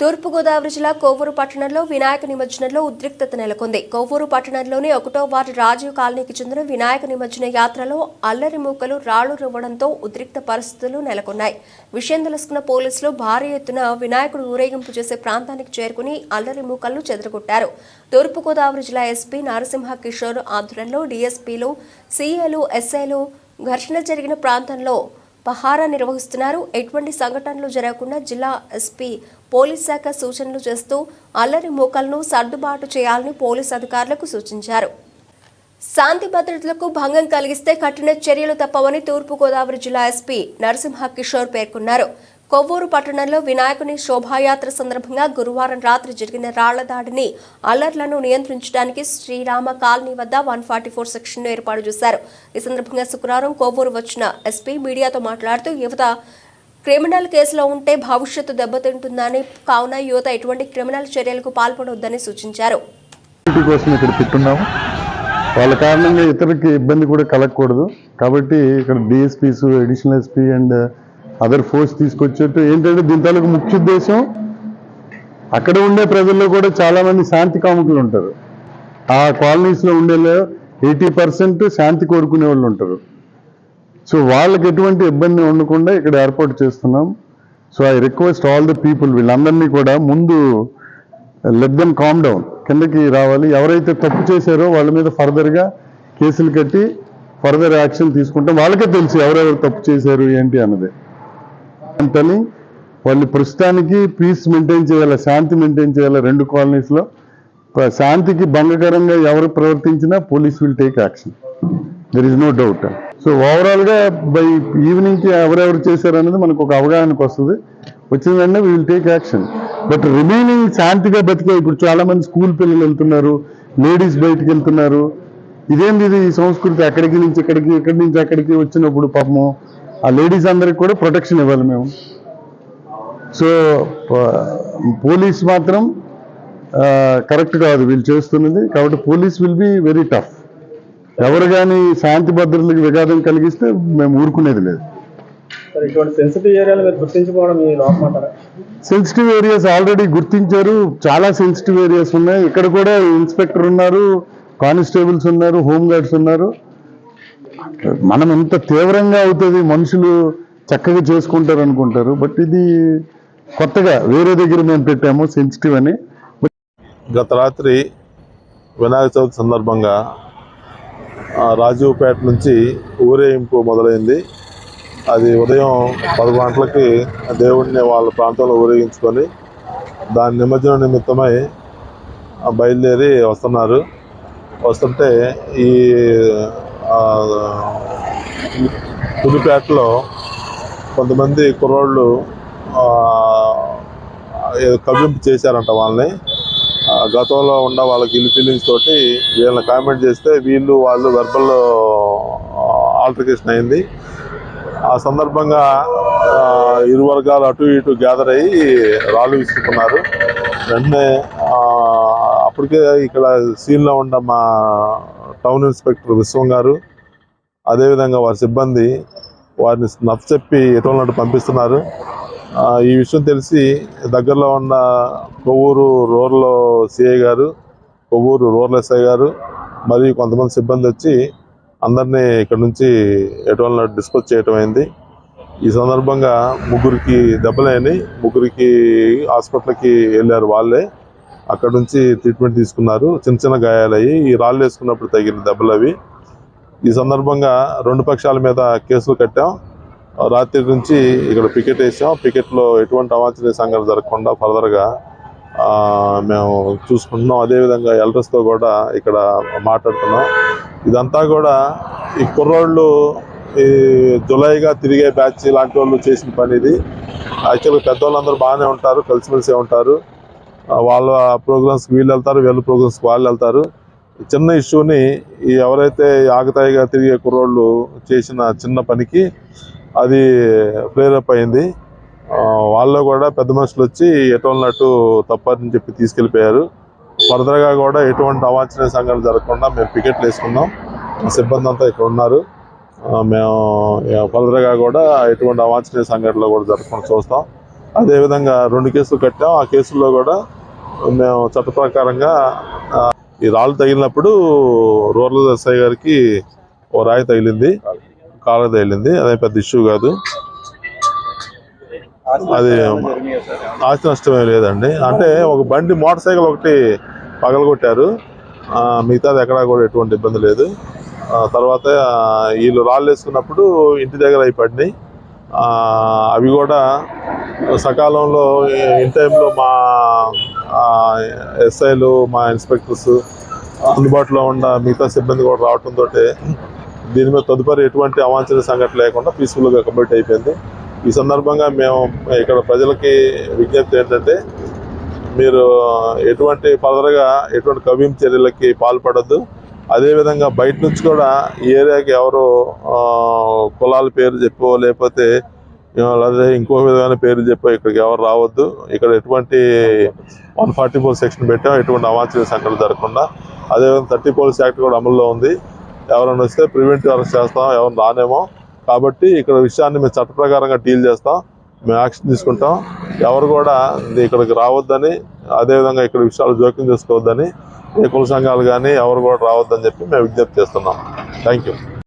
తూర్పుగోదావరి జిల్లా కోవూరు పట్టణంలో వినాయక నిమజ్జనంలో ఉద్రిక్తత నెలకొంది. కోవూరు పట్టణంలోని ఒకటో వార్డు రాజీవ్ కాలనీకి చెందిన వినాయక నిమజ్జన యాత్రలో అల్లరి మూకలు రాళ్ళు రువ్వడంతో ఉద్రిక్త పరిస్థితులు నెలకొన్నాయి. విషయం తెలుసుకున్న పోలీసులు భారీ ఎత్తున వినాయకుడు ఊరేగింపు చేసే ప్రాంతానికి చేరుకుని అల్లరి మూకలను చెదరగొట్టారు. తూర్పుగోదావరి జిల్లా ఎస్పీ నరసింహ కిషోర్ ఆధ్వర్యంలో డీఎస్పీలు సీఏలు ఎస్ఐలు ఘర్షణ జరిగిన ప్రాంతంలో పహారా నిర్వహిస్తున్నారు. ఎటువంటి సంఘటనలు జరగకుండా జిల్లా ఎస్పీ పోలీస్ శాఖ సూచనలు చేస్తూ అల్లరి మూకలను సర్దుబాటు చేయాలని పోలీస్ అధికారులకు సూచించారు. శాంతి భద్రతలకు భంగం కలిగిస్తే కఠిన చర్యలు తప్పవని తూర్పుగోదావరి జిల్లా ఎస్పీ నరసింహ కిషోర్ పేర్కొన్నారు. కొవ్వూరు పట్టణంలో వినాయకుని శోభాయాత్ర సందర్భంగా గురువారం రాత్రి జరిగిన రాళ్ళ దాడిని అల్లర్లను నియంత్రించడానికి శ్రీరామ కాలనీ వద్ద వన్ ఫార్టీ ఫోర్ సెక్షన్ ఏర్పాటు చేశారు. ఈ సందర్భంగా శుక్రవారం కొవ్వూరు వచ్చిన ఎస్పీ మీడియాతో మాట్లాడుతూ యువత క్రిమినల్ కేసులో ఉంటే భవిష్యత్తు దెబ్బతింటుందని కావున యువత ఎటువంటి క్రిమినల్ చర్యలకు పాల్పడవద్దని సూచించారు. కోసం వాళ్ళ కారణంగా ఇతరులకి ఇబ్బంది కూడా కలగకూడదు. కాబట్టి ఇక్కడ DSPs additional SP and other force తీసుకొచ్చేట్టు ఏంటంటే దీని తాలూకు ముఖ్య ఉద్దేశం అక్కడ ఉండే ప్రజల్లో కూడా చాలామంది శాంతి కాముకులు ఉంటారు. ఆ కాలనీస్లో ఉండే ఎయిటీ పర్సెంట్ శాంతి కోరుకునే వాళ్ళు ఉంటారు. సో వాళ్ళకి ఎటువంటి ఇబ్బంది ఉండకుండా ఇక్కడ ఏర్పాటు చేస్తున్నాం. So I request all the people వీళ్ళందరినీ కూడా ముందు లెట్ దెమ్ కామ్ డౌన్ కిందకి రావాలి. ఎవరైతే తప్పు చేశారో వాళ్ళ మీద ఫర్దర్గా కేసులు కట్టి ఫర్దర్ యాక్షన్ తీసుకుంటాం. వాళ్ళకే తెలుసు ఎవరెవరు తప్పు చేశారు ఏంటి అన్నది. అంతని వాళ్ళు ప్రస్తుతానికి పీస్ మెయింటైన్ చేయాలి శాంతి మెయింటైన్ చేయాలి రెండు కాలనీస్లో శాంతికి భంగకరంగా ఎవరు ప్రవర్తించినా police will take action there is no doubt so ఓవరాల్గా బై ఈవినింగ్కి ఎవరెవరు చేశారనేది మనకు ఒక అవగాహనకు వస్తుంది. వచ్చిన వెంటనే we will take action but remaining శాంతిగా బతికే ఇప్పుడు చాలా మంది స్కూల్ పిల్లలు వెళ్తున్నారు లేడీస్ బయటికి వెళ్తున్నారు. ఇదేంది ఇది? ఈ సంస్కృతి అక్కడికి నుంచి ఇక్కడికి ఇక్కడి నుంచి అక్కడికి వచ్చినప్పుడు పాపము ఆ లేడీస్ అందరికి కూడా ప్రొటెక్షన్ ఇవ్వాలి మేము. సో పోలీస్ మాత్రం కరెక్ట్ కాదు వీళ్ళు చేస్తున్నది. కాబట్టి police will be very tough. ఎవరు కానీ శాంతి భద్రతలకు విఘాతం కలిగిస్తే మేము ఊరుకునేది లేదు. సెన్సిటివ్ ఏరియాస్ ఆల్రెడీ గుర్తించారు. చాలా సెన్సిటివ్ ఏరియాస్ ఉన్నాయి. ఇక్కడ కూడా ఇన్స్పెక్టర్ ఉన్నారు కానిస్టేబుల్స్ ఉన్నారు హోమ్ గార్డ్స్ ఉన్నారు. మనం ఎంత తీవ్రంగా అవుతుంది మనుషులు చక్కగా చేసుకుంటారు అనుకుంటారు బట్ ఇది కొత్తగా వేరే దగ్గర మేము పెట్టాము సెన్సిటివ్ అని. గత రాత్రి వినాయక చవితి సందర్భంగా రాజీవ్పేట నుంచి ఊరేగింపు మొదలైంది. అది ఉదయం పది గంటలకి దేవుడిని వాళ్ళ ప్రాంతంలో ఊరేగించుకొని దాని నిమజ్జనం నిమిత్తమై బయలుదేరి వస్తున్నారు. వస్తుంటే ఈ పులిపేటలో కొంతమంది కుర్రోళ్ళు ఏదో కవ్వింపు చేశారంట వాళ్ళని. గతంలో ఉన్న వాళ్ళకి ఇల్లు ఫీలింగ్స్ తోటి వీళ్ళని కామెంట్ చేస్తే వీళ్ళు వాళ్ళు వెర్బల్ ఆల్టర్కేషన్ అయింది. ఆ సందర్భంగా ఇరు వర్గాలు అటు ఇటు గ్యాదర్ అయ్యి రాళ్ళు విసుకున్నారు వెంటనే అప్పటికే ఇక్కడ సీన్లో ఉన్న మా టౌన్ ఇన్స్పెక్టర్ విశ్వం గారు అదేవిధంగా వారి సిబ్బంది వారిని నచ్చ చెప్పి ఎటువంటి పంపిస్తున్నారు. ఈ విషయం తెలిసి దగ్గరలో ఉన్న కొవ్వూరు రూరల్ సిఐ గారు కొవ్వూరు రూరల్ ఎస్ఐ గారు మరియు కొంతమంది సిబ్బంది వచ్చి అందరినీ ఇక్కడ నుంచి ఎటువంటి డిస్పోజ్ చేయటం అయింది. ఈ సందర్భంగా ముగ్గురికి దెబ్బలేని ముగ్గురికి హాస్పిటల్కి వెళ్ళారు వాళ్ళే. అక్కడ నుంచి ట్రీట్మెంట్ తీసుకున్నారు. చిన్న చిన్న గాయాలయ్యి ఈ రాళ్ళు వేసుకున్నప్పుడు తగిన దెబ్బలు అవి. ఈ సందర్భంగా రెండు పక్షాల మీద కేసులు కట్టాం. రాత్రి నుంచి ఇక్కడ పికెట్ వేసాం. పికెట్లో ఎటువంటి అవాంఛనీయ సంఘటన జరగకుండా ఫర్దర్గా మేము చూసుకుంటున్నాం. అదేవిధంగా ఎల్రస్తో కూడా ఇక్కడ మాట్లాడుతున్నాం. ఇదంతా కూడా ఈ కుర్రోళ్ళు ఈ జులైగా తిరిగే బ్యాచ్ ఇలాంటి వాళ్ళు చేసిన పని ఇది. యాక్చువల్గా పెద్దవాళ్ళందరూ బాగానే ఉంటారు కలిసిమెలిసే ఉంటారు. వాళ్ళ ప్రోగ్రామ్స్కి వీళ్ళు వెళ్తారు వీళ్ళ ప్రోగ్రామ్స్కి వాళ్ళు వెళ్తారు. చిన్న ఇష్యూని ఎవరైతే ఆగతాయిగా తిరిగే కుర్రోళ్ళు చేసిన చిన్న పనికి అది ప్రేరప్ అయింది. వాళ్ళు కూడా పెద్ద మనుషులు వచ్చి ఎటువంటి తప్పని చెప్పి తీసుకెళ్ళిపోయారు. ఫర్దర్గా కూడా ఎటువంటి అవాంఛనీయ సంఘటన జరగకుండా మేము పికెట్లు వేసుకున్నాం. సిబ్బంది అంతా ఇక్కడ ఉన్నారు. మేము ఫర్దర్గా కూడా ఎటువంటి అవాంఛనీయ సంఘటనలు కూడా జరగకుండా చూస్తాం. అదేవిధంగా రెండు కేసులు కట్టాం. ఆ కేసుల్లో కూడా మేము చట్ట ప్రకారంగా ఈ రాళ్ళు తగిలినప్పుడు రూరల్ ఎస్ఐ గారికి ఓ రాయి తగిలింది కాళ్ళ తగిలింది. అదే పెద్ద ఇష్యూ కాదు. అది ఆస్తి నష్టం లేదండి. అంటే ఒక బండి మోటార్ సైకిల్ ఒకటి పగలగొట్టారు. మిగతాది ఎక్కడా కూడా ఎటువంటి ఇబ్బంది లేదు. తర్వాత వీళ్ళు రాళ్ళు వేసుకున్నప్పుడు ఇంటి దగ్గర అయి పడినాయి. అవి కూడా సకాలంలో ఇన్ టైంలో మా ఎస్ఐలు మా ఇన్స్పెక్టర్స్ అందుబాటులో ఉన్న మిగతా సిబ్బంది కూడా రావడంతో దీని మీద తదుపరి ఎటువంటి అవాంఛనీయ సంఘటన లేకుండా పీస్ఫుల్గా కంప్లీట్ అయిపోయింది. ఈ సందర్భంగా మేము ఇక్కడ ప్రజలకి విజ్ఞప్తి ఏంటంటే మీరు ఎటువంటి ఫర్దర్గా ఎటువంటి కవిం చర్యలకి పాల్పడద్దు. అదేవిధంగా బయట నుంచి కూడా ఏరియాకి ఎవరు కులాల పేరు చెప్పో లేకపోతే లేదా ఇంకో విధమైన పేరు చెప్పా ఇక్కడికి ఎవరు రావద్దు. ఇక్కడ ఎటువంటి వన్ ఫార్టీ ఫోర్ సెక్షన్ పెట్టాం ఎటువంటి అవాంఛనీయ సంఘటన జరగకుండా. అదేవిధంగా థర్టీ పోలీస్ యాక్ట్ కూడా అమల్లో ఉంది. ఎవరైనా వస్తే ప్రివెంటివ్ అరెస్ట్ చేస్తాం ఎవరు రానేమో. కాబట్టి ఇక్కడ విషయాన్ని మేము చట్ట ప్రకారంగా డీల్ చేస్తాం మేము యాక్షన్ తీసుకుంటాం. ఎవరు కూడా ఇక్కడికి రావద్దని అదేవిధంగా ఇక్కడ విషయాలు జోక్యం చేసుకోవద్దని ఏ కుల సంఘాలు కానీ ఎవరు కూడా రావద్దని చెప్పి మేము విజ్ఞప్తి చేస్తున్నాం. Thank you.